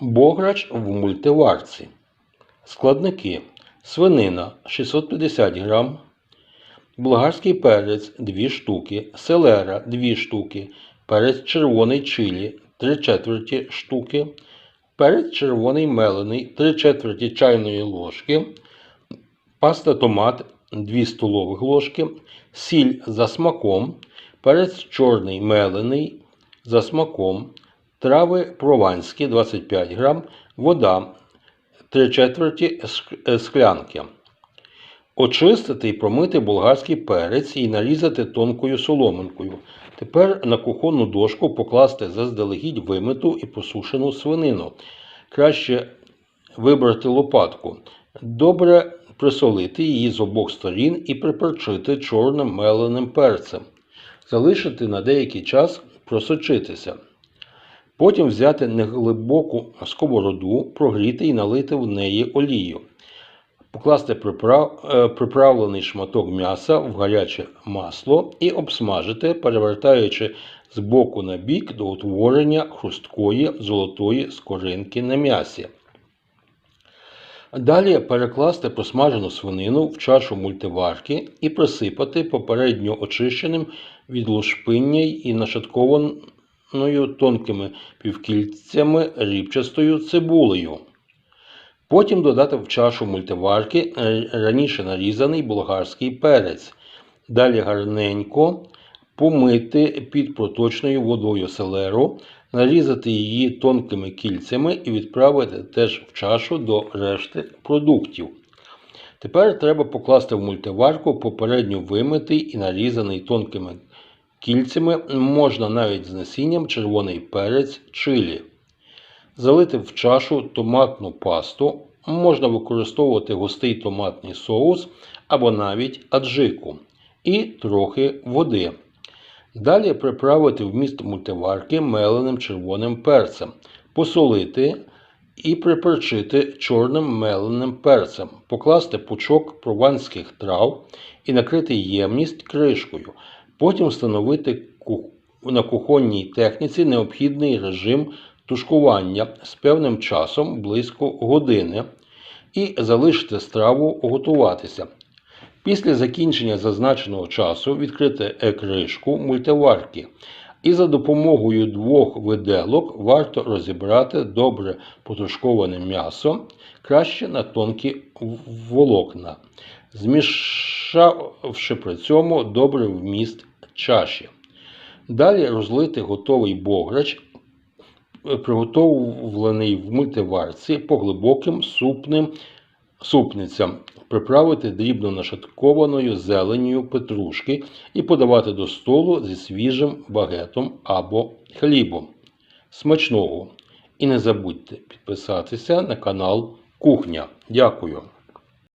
Бограч в мультиварці. Складники. Свинина 650 грам, болгарський перець 2 штуки, селера 2 штуки, перець червоний чилі 3 четверті штуки, перець червоний мелений 3 четверті чайної ложки, паста томат 2 столових ложки, сіль за смаком, перець чорний мелений за смаком, трави прованські 25 грам, вода 3 четверті е, склянки. Очистити і промити болгарський перець і нарізати тонкою соломинкою. Тепер на кухонну дошку покласти заздалегідь вимиту і посушену свинину. Краще вибрати лопатку. Добре присолити її з обох сторін і приперчити чорним меленим перцем. Залишити на деякий час просочитися. Потім взяти неглибоку сковороду, прогріти і налити в неї олію. Покласти приправ, е, приправлений шматок м'яса в гаряче масло і обсмажити, перевертаючи з боку на бік до утворення хрусткої золотої скоринки на м'ясі. Далі перекласти посмажену свинину в чашу мультиварки і присипати попередньо очищеним від лушпиння і нашаткованою тонкими півкільцями рібчастою цибулею. Потім додати в чашу мультиварки раніше нарізаний болгарський перець. Далі гарненько помити під проточною водою селеру, нарізати її тонкими кільцями і відправити теж в чашу до решти продуктів. Тепер треба покласти в мультиварку попередньо вимитий і нарізаний тонкими кільцями, можна навіть з насінням червоний перець чилі. Залити в чашу томатну пасту, можна використовувати густий томатний соус або навіть аджику і трохи води. Далі приправити вміст мультиварки меленим червоним перцем, посолити і приперчити чорним меленим перцем, покласти пучок прованських трав і накрити ємність кришкою. Потім встановити на кухонній техніці необхідний режим тушкування з певним часом близько години і залишити страву готуватися. Після закінчення зазначеного часу відкрити е-кришку мультиварки і за допомогою двох виделок варто розібрати добре потушковане м'ясо, краще на тонкі волокна, змішавши при цьому добре вміст чаші. Далі розлити готовий бограч, приготовлений в мультиварці по глибоким супним супницям, приправити дрібно нашаткованою зеленню петрушки і подавати до столу зі свіжим багетом або хлібом. Смачного! І не забудьте підписатися на канал Кухня. Дякую!